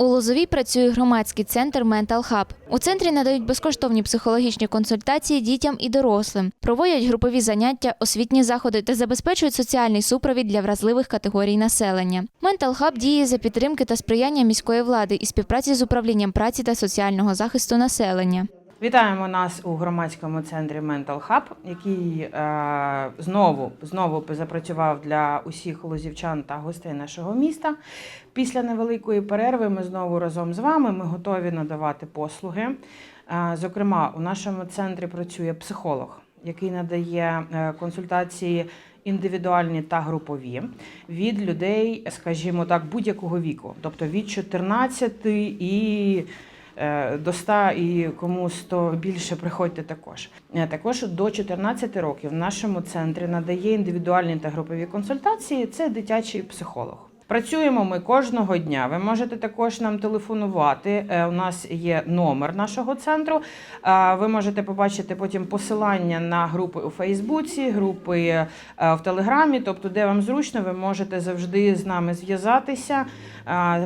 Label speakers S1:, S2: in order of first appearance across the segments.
S1: У Лозовій працює громадський центр Mental Hub. У центрі надають безкоштовні психологічні консультації дітям і дорослим, проводять групові заняття, освітні заходи та забезпечують соціальний супровід для вразливих категорій населення. Mental Hub діє за підтримки та сприяння міської влади і співпраці з управлінням праці та соціального захисту населення.
S2: Вітаємо нас у громадському центрі Mental Hub, який е, знову знову запрацював для усіх лозівчан та гостей нашого міста. Після невеликої перерви ми знову разом з вами. Ми готові надавати послуги. Е, зокрема, у нашому центрі працює психолог, який надає е, консультації. Індивідуальні та групові від людей, скажімо так, будь-якого віку, тобто від 14 і до 100 і кому 100 більше приходьте також. Е, Також до 14 років в нашому центрі надає індивідуальні та групові консультації. Це дитячий психолог. Працюємо ми кожного дня. Ви можете також нам телефонувати. Е, У нас є номер нашого центру. Ви можете побачити потім посилання на групи у Фейсбуці, групи е, в Телеграмі. Тобто, де вам зручно, ви можете завжди з нами зв'язатися,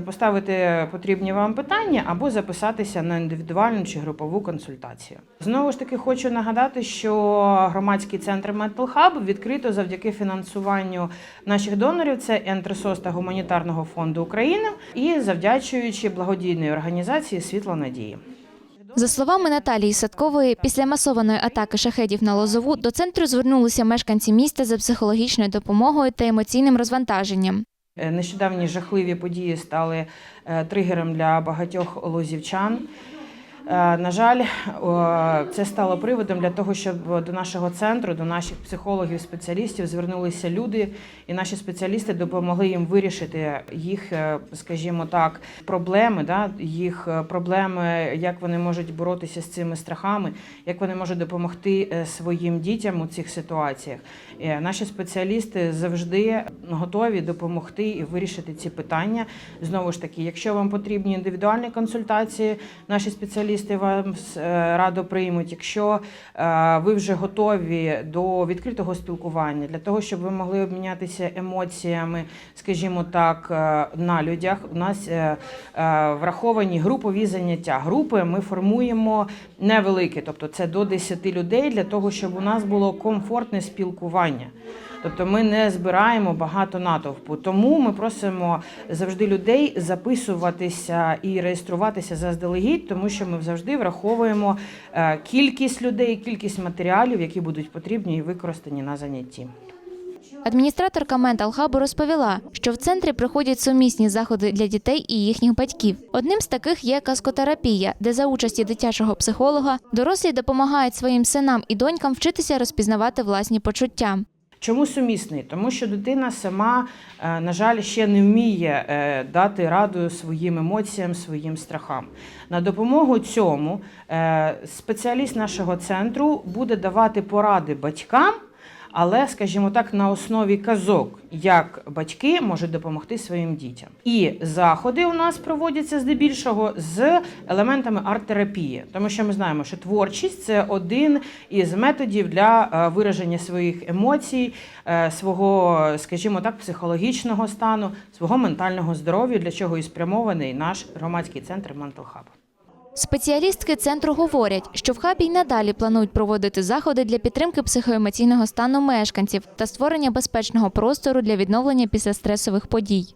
S2: поставити потрібні вам питання або записатися на індивідуальну чи групову консультацію. Знову ж таки, хочу нагадати, що громадський центр Mental Hub відкрито завдяки фінансуванню наших донорів. Це Ентресос та гуманітарного фонду України і завдячуючи благодійної організації Світло надії.
S1: За словами Наталії Садкової, після масованої атаки шахедів на Лозову до центру звернулися мешканці міста за психологічною допомогою та емоційним розвантаженням.
S2: Е, Нещодавні жахливі події стали е, тригером для багатьох лозівчан. Е, На жаль, це стало приводом для того, щоб до нашого центру, до наших психологів, спеціалістів звернулися люди, і наші спеціалісти допомогли їм вирішити їх, е, скажімо так, проблеми, да, їх е, проблеми, як вони можуть боротися з цими страхами, як вони можуть допомогти е, своїм дітям у цих ситуаціях. Е, Наші спеціалісти завжди готові допомогти і вирішити ці питання. Знову ж таки, якщо вам потрібні індивідуальні консультації, наші спеціалісти вам е, радо приймуть. Якщо е, ви вже готові до відкритого спілкування для того, щоб ви могли обмінятися емоціями, скажімо так, е, на людях, у нас враховані групові заняття. Групи ми формуємо невеликі, тобто це до 10 людей для того, щоб у нас було комфортне спілкування. Тобто ми не збираємо багато натовпу. Тому ми просимо завжди людей записуватися і реєструватися заздалегідь, тому що ми завжди враховуємо е, кількість людей, кількість матеріалів, які будуть потрібні і використані на занятті.
S1: Адміністраторка Mental Hub розповіла, що в центрі проходять сумісні заходи для дітей і їхніх батьків. Одним з таких є каскотерапія, де за участі дитячого психолога дорослі допомагають своїм синам і донькам вчитися розпізнавати власні почуття.
S2: Чому сумісний? Тому що дитина сама, е, на жаль, ще не вміє е, дати раду своїм емоціям, своїм страхам. На допомогу цьому е, спеціаліст нашого центру буде давати поради батькам. Але, скажімо так, на основі казок, як батьки можуть допомогти своїм дітям. І заходи у нас проводяться здебільшого з елементами арт-терапії, тому що ми знаємо, що творчість це один із методів для е, вираження своїх емоцій, е, свого, скажімо так, психологічного стану, свого ментального здоров'я, для чого і спрямований наш громадський центр Mental Hub.
S1: Спеціалістки центру говорять, що в хабі й надалі планують проводити заходи для підтримки психоемоційного стану мешканців та створення безпечного простору для відновлення після стресових подій.